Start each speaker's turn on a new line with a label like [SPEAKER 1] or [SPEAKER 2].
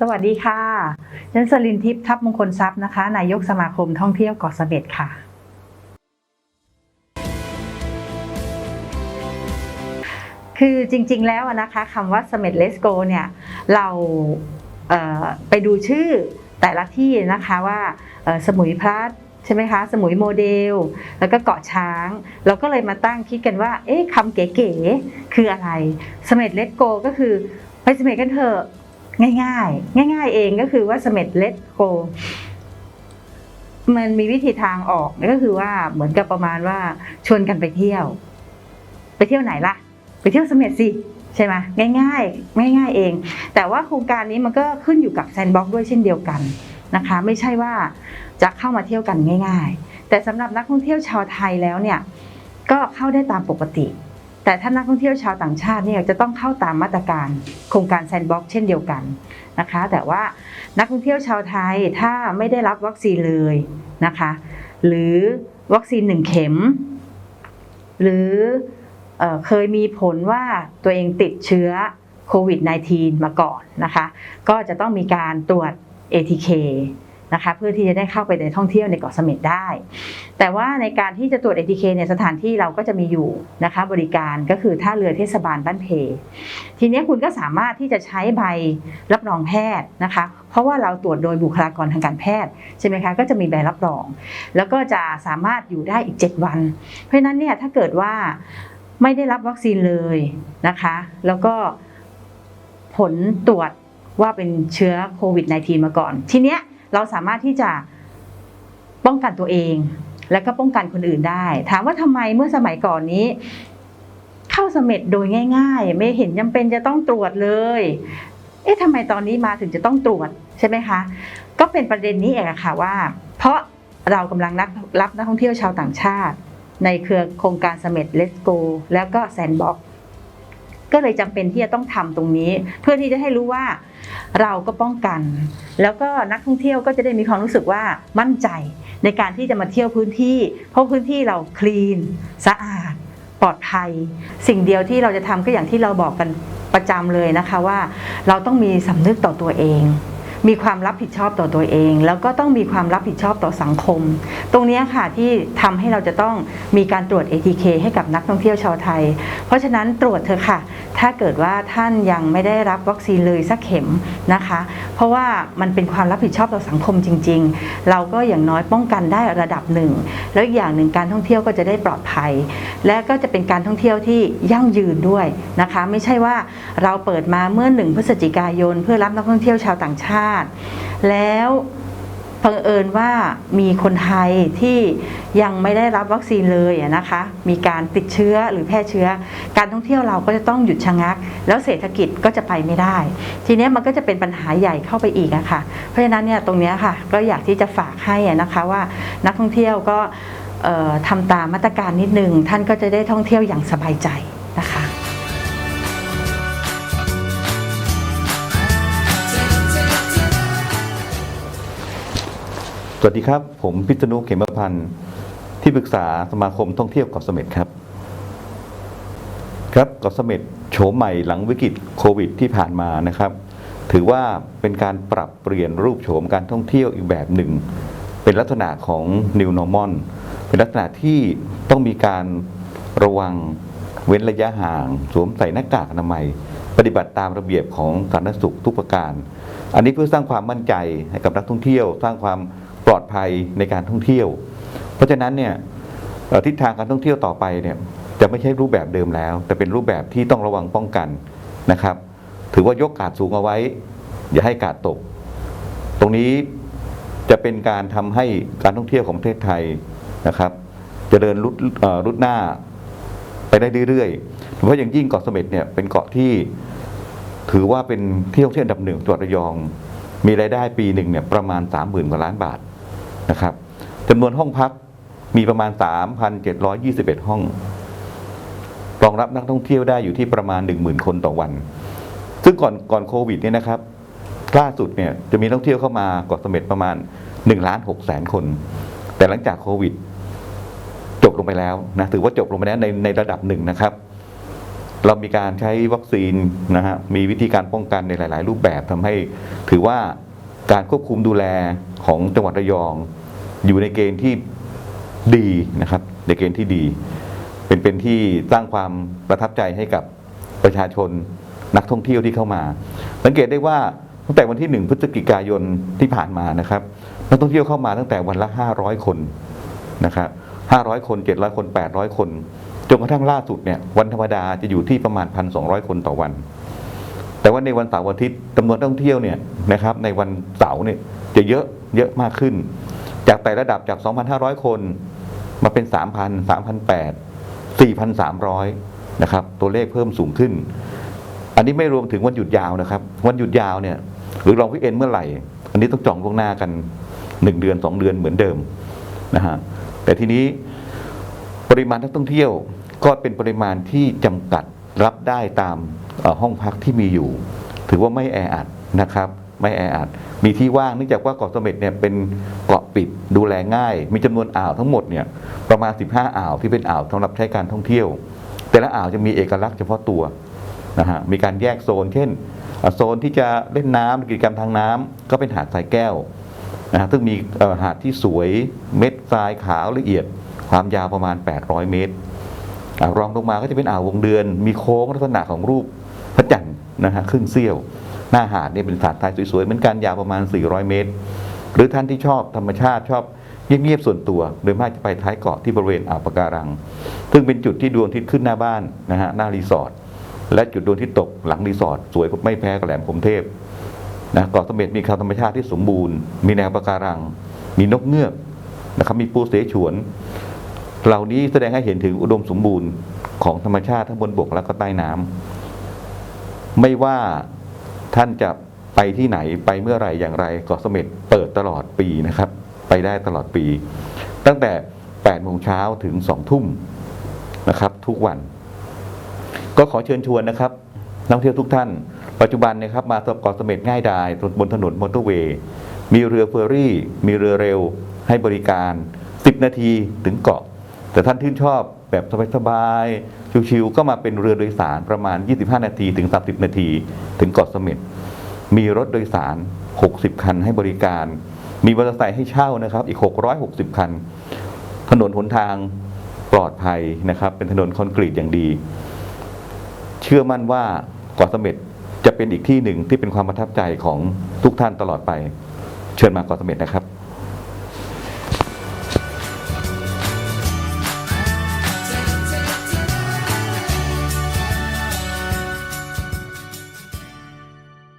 [SPEAKER 1] สวัสดีค่ะฉันสลินทิพย์ทัพมงคลทรัพย์นะคะ นายกสมาคมท่องเที่ยวเกาะเสม็ดค่ะคือจริงๆ แล้วนะคะคำว่าเสม็ดเลสโกเนี่ยเราเไปดูชื่อแต่ละที่นะคะว่าสมุยพลัดใช่ไหมคะสมุยโมเดล แล้วก็เกาะช้าง เราก็เลยมาตั้งคิดกันว่า เอ๊ะคำเก๋ๆคืออะไรเสม็ดเลสโกก็คือไปเสม็ดกันเถอะ ง่ายๆ ง่าย ๆ เองก็คือว่าเสม็ดเลตโกมันมีวิธีทางออกก็คือว่าเหมือนกับประมาณว่าชวนกันไปเที่ยว ไปเที่ยวไหนล่ะ ไปเที่ยวเสม็ดสิใช่ไหมง่ายๆ ง่าย ๆ เอง แต่ว่าโครงการนี้มันก็ขึ้นอยู่กับแซนบ็อกด้วยเช่นเดียวกันนะคะ ไม่ใช่ว่าจะเข้ามาเที่ยวกันง่าย ๆ แต่สำหรับนักท่องเที่ยวชาวไทยแล้วเนี่ย ก็เข้าได้ตามปกติ แต่ถ้านักท่องเที่ยวชาวต่างชาติเนี่ยจะต้องเข้าตามมาตรการโครงการแซนด์บ็อกซ์เช่นเดียวกันนะคะ แต่ว่านักท่องเที่ยวชาวไทยถ้าไม่ได้รับวัคซีนเลยนะคะ หรือวัคซีนหนึ่งเข็ม หรือเอ่อเคยมีผลว่าตัวเองติดเชื้อโควิด -19 มาก่อนนะคะ ก็จะต้องมีการตรวจ ATK นะคะเพื่อที่จะได้เข้าไปในท่องเที่ยวในเกาะเสม็ดได้ แต่ว่าในการที่จะตรวจ ATK เนี่ยสถานที่เราก็จะมีอยู่นะคะบริการก็คือท่าเรือเทศบาลบ้านเพ ทีนี้คุณก็สามารถที่จะใช้ใบรับรองแพทย์นะคะเพราะว่าเราตรวจโดยบุคลากรทางการแพทย์ใช่ไหมคะก็จะมีใบรับรอง แล้วก็จะสามารถอยู่ได้อีก 7 วัน เพราะฉะนั้นเนี่ยถ้าเกิดว่าไม่ได้รับวัคซีนเลยนะคะ แล้วก็ผลตรวจว่าเป็นเชื้อโควิด -19 มาก่อน ทีเนี้ย เราสามารถที่จะป้องกันตัวเอง แล้วก็ป้องกันคนอื่นได้ ถามว่าทำไมเมื่อสมัยก่อนนี้ เข้าเสม็ดโดยง่าย ๆ ไม่เห็นจำเป็นจะต้องตรวจเลย เอ๊ะทำไมตอนนี้มาถึงจะต้องตรวจใช่ไหมคะ ก็เป็นประเด็นนี้เองค่ะว่า เพราะเรากำลังรับนักท่องเที่ยวชาวต่างชาติ ในเครือโครงการเสม็ดเลสโกแล้วก็แซนบ็อก ก็เลยจำเป็นที่จะต้องทำตรงนี้ เพื่อที่จะให้รู้ว่าเราก็ป้องกัน แล้วก็นักท่องเที่ยวก็จะได้มีความรู้สึกว่ามั่นใจในการที่จะมาเที่ยวพื้นที่ เพราะพื้นที่เราคลีนสะอาด ปลอดภัย สิ่งเดียวที่เราจะทำก็อย่างที่เราบอกกันประจำเลยนะคะว่า เราต้องมีสำนึกต่อตัวเอง มีความรับผิดชอบต่อตัวเอง แล้วก็ต้องมีความรับผิดชอบต่อสังคม ตรงนี้ค่ะที่ทำให้เราจะต้องมีการตรวจ ATK ให้กับนักท่องเที่ยวชาวไทย เพราะฉะนั้นตรวจเถอะค่ะ ถ้าเกิดว่าท่านยังไม่ได้รับวัคซีนเลยสักเข็มนะคะ เพราะว่ามันเป็นความรับผิดชอบต่อสังคมจริง ๆ เราก็อย่างน้อยป้องกันได้ระดับหนึ่ง แล้วอีกอย่างหนึ่งการท่องเที่ยวก็จะได้ปลอดภัย และก็จะเป็นการท่องเที่ยวที่ยั่งยืนด้วยนะคะ ไม่ใช่ว่าเราเปิดมาเมื่อหนึ่งพฤศจิกายน เพื่อรับนักท่องเที่ยวชาวต่างชาติแล้วเอิญว่ามีคนไทยที่ยังไม่ได้รับวัคซีนเลยนะคะ มีการติดเชื้อหรือแพร่เชื้อ การท่องเที่ยวเราก็จะต้องหยุดชะงัก แล้วเศรษฐกิจก็จะไปไม่ได้ ทีนี้มันก็จะเป็นปัญหาใหญ่เข้าไปอีกอะค่ะ เพราะฉะนั้นเนี่ยตรงนี้ค่ะก็อยากที่จะฝากให้นะคะว่านักท่องเที่ยวก็ทำตามมาตรการนิดนึง ท่านก็จะได้ท่องเที่ยวอย่างสบายใจนะคะ
[SPEAKER 2] วัสดีครับ ผมพิษณุเขมพันธ์ที่ปรึกษาสมาคมท่องเที่ยวเกาะเสม็ดครับ ครับเกาะเสม็ดโฉมใหม่หลังวิกฤตโควิดที่ผ่านมานะครับ ถือว่าเป็นการปรับเปลี่ยนรูปโฉมการท่องเที่ยวอีกแบบหนึ่ง เป็นลักษณะของ New Normal เป็นลักษณะที่ต้องมีการระวังเว้นระยะห่าง สวมใส่หน้ากากอนามัย ปฏิบัติตามระเบียบของสาธารณสุขทุกประการ อันนี้เพื่อสร้างความมั่นใจให้กับนักท่องเที่ยว สร้างความ ปลอดภัยในการท่องเที่ยว เพราะฉะนั้นเนี่ยทิศทางการท่องเที่ยวต่อไปเนี่ยจะไม่ใช่รูปแบบเดิมแล้ว แต่เป็นรูปแบบที่ต้องระวังป้องกันนะครับ ถือว่ายกกาดสูงเอาไว้ อย่าให้กาดตก ตรงนี้จะเป็นการทำให้การท่องเที่ยวของประเทศไทยนะครับจะเจริญรุดรุดหน้าไปได้เรื่อยๆ เพราะอย่างยิ่งเกาะเสม็ดเนี่ยเป็นเกาะที่ถือว่าเป็นที่ท่องเที่ยวอันดับหนึ่งจังหวัดระยอง มีรายได้ปีหนึ่งเนี่ยประมาณ 30,000กว่าล้านบาท นะครับจำนวนห้องพักมีประมาณ 3,721 ห้อง รองรับนักท่องเที่ยวได้อยู่ที่ประมาณ 10,000 คนต่อวัน ซึ่งก่อนก่อนโควิดเนี่ยนะครับล่าสุดเนี่ยจะมีนักท่องเที่ยวเข้ามาเกาะเสม็ดประมาณ1ล้าน6แสนคน แต่หลังจากโควิด จบลงไปแล้วนะถือว่าจบลงไปแล้วในในระดับหนึ่งนะครับ เรามีการใช้วัคซีนนะฮะมีวิธีการป้องกันในหลาย ๆ รูปแบบทำให้ถือว่า การควบคุมดูแลของจังหวัดระยอง อยู่ในเกณฑ์ที่ดีนะครับในเกณฑ์ที่ดี เป็นเป็นที่สร้างความประทับใจให้กับประชาชนนักท่องเที่ยวที่เข้ามา สังเกตได้ว่าตั้งแต่วันที่ 1 พฤศจิกายนที่ผ่านมานะครับนักท่องเที่ยวเข้ามาตั้งแต่วันละ 500 คนนะครับ500 คน 700 คน 800 คน จนกระทั่งล่าสุดเนี่ยวันธรรมดาจะอยู่ที่ประมาณ 1,200 คนต่อวัน แต่ว่าในวันเสาร์อาทิตย์จำนวนท่องเที่ยวเนี่ยนะครับในวันเสาร์เนี่ยจะเยอะเยอะมากขึ้น จากแต่ระดับจาก 2,500 คนมาเป็น 3,000 3,800 4,300 นะครับ ตัวเลขเพิ่มสูงขึ้น อันนี้ไม่รวมถึงวันหยุดยาวนะครับ วันหยุดยาวเนี่ยหรือลองวิเอ็นเมื่อไหร่ อันนี้ต้องจองล่วงหน้ากัน 1 เดือน 2 เดือนเหมือนเดิมนะฮะแต่ทีนี้ปริมาณนักท่องเที่ยวก็เป็นปริมาณที่จำกัดรับได้ตาม ห้องพักที่มีอยู่ ถือว่าไม่แออัดนะครับไม่แออัดมีที่ว่างเนื่องจากว่าเกาะเสม็ดเนี่ยเป็นเกาะปิดดูแลง่าย มีจำนวนอ่าวทั้งหมดเนี่ยประมาณ 15 อ่าวที่เป็นอ่าวสำหรับใช้การท่องเที่ยว แต่ละอ่าวจะมีเอกลักษณ์เฉพาะตัวนะฮะมีการแยกโซน เช่น โซนที่จะเล่นน้ำกิจกรรมทางน้ำก็เป็นหาดทรายแก้วนะฮะซึ่งมีหาดที่สวยเม็ดทรายขาวละเอียด ความยาวประมาณ 800 เมตรรองลงมาก็จะเป็นอ่าววงเดือน มีโค้งลักษณะของรูป พระจันทร์นะฮะครึ่งเสี้ยว หน้าหาดเนี่ยเป็นสาดทรายสวยๆ เหมือนกันยาวประมาณ 400 เมตร หรือท่านที่ชอบธรรมชาติชอบเงียบๆส่วนตัว โดยมากจะไปท้ายเกาะที่บริเวณอ่าวปะการัง ซึ่งเป็นจุดที่ดวงอาทิตย์ขึ้นหน้าบ้านนะฮะหน้ารีสอร์ทและจุดดวงอาทิตย์ตกหลังรีสอร์ทสวยไม่แพ้กับแหลมพรมเทพนะเกาะเสม็ดมีธรรมชาติที่สมบูรณ์ มีแนวปะการัง มีนกเงือกนะครับมีปูเสฉวน เหล่านี้แสดงให้เห็นถึงอุดมสมบูรณ์ของธรรมชาติทั้งบนบกและก็ใต้น้ำ ไม่ว่าท่านจะไปที่ไหนไปเมื่อไหร่อย่างไรเกาะเสม็ดเปิดตลอดปีนะครับ ไปได้ตลอดปี ตั้งแต่8โมงเช้าถึง2ทุ่มนะครับ ทุกวัน ก็ขอเชิญชวนนะครับนักท่องเที่ยวทุกท่าน ปัจจุบันนะครับมาเกาะเสม็ดง่ายดายบนถนนมอเตอร์เวย์มีเรือเฟอร์รี่ มีเรือเร็วให้บริการ 10 นาทีถึงเกาะ แต่ท่านที่นชอบแบบสบาย ชิวๆก็มาเป็นเรือโดยสารประมาณ 25 นาทีถึง 30 นาที ถึงเกาะเสม็ดมีรถโดยสาร 60 คันให้บริการ มีมอเตอร์ไซค์ให้เช่านะครับอีก 660 คัน ถนนหนทางปลอดภัยนะครับ เป็นถนนคอนกรีตอย่างดี เชื่อมั่นว่าเกาะเสม็ดจะเป็นอีกที่หนึ่งที่เป็นความประทับใจของทุกท่านตลอดไป เชิญมาเกาะเสม็ดนะครับ